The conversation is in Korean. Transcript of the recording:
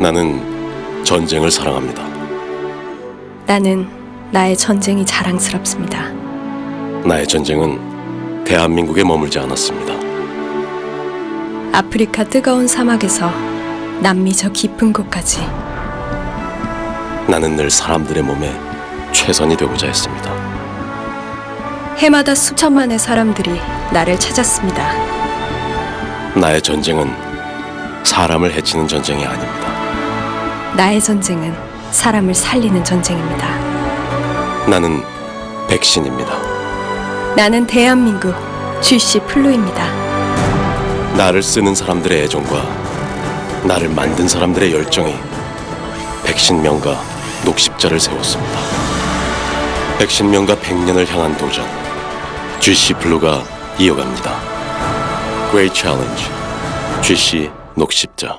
나는 전쟁을 사랑합니다. 나는 나의 전쟁이 자랑스럽습니다. 나의 전쟁은 대한민국에 머물지 않았습니다. 아프리카 뜨거운 사막에서 남미 저 깊은 곳까지 나는 늘 사람들의 몸에 최선이 되고자 했습니다. 해마다 수천만의 사람들이 나를 찾았습니다. 나의 전쟁은 사람을 해치는 전쟁이 아닙니다. 나의 전쟁은 사람을 살리는 전쟁입니다. 나는 백신입니다. 나는 대한민국 GC 플루입니다. 나를 쓰는 사람들의 애정과 나를 만든 사람들의 열정이 백신명과 녹십자를 세웠습니다. 백신명과 백년을 향한 도전 GC 블루가 이어갑니다. Great Challenge GC 녹십자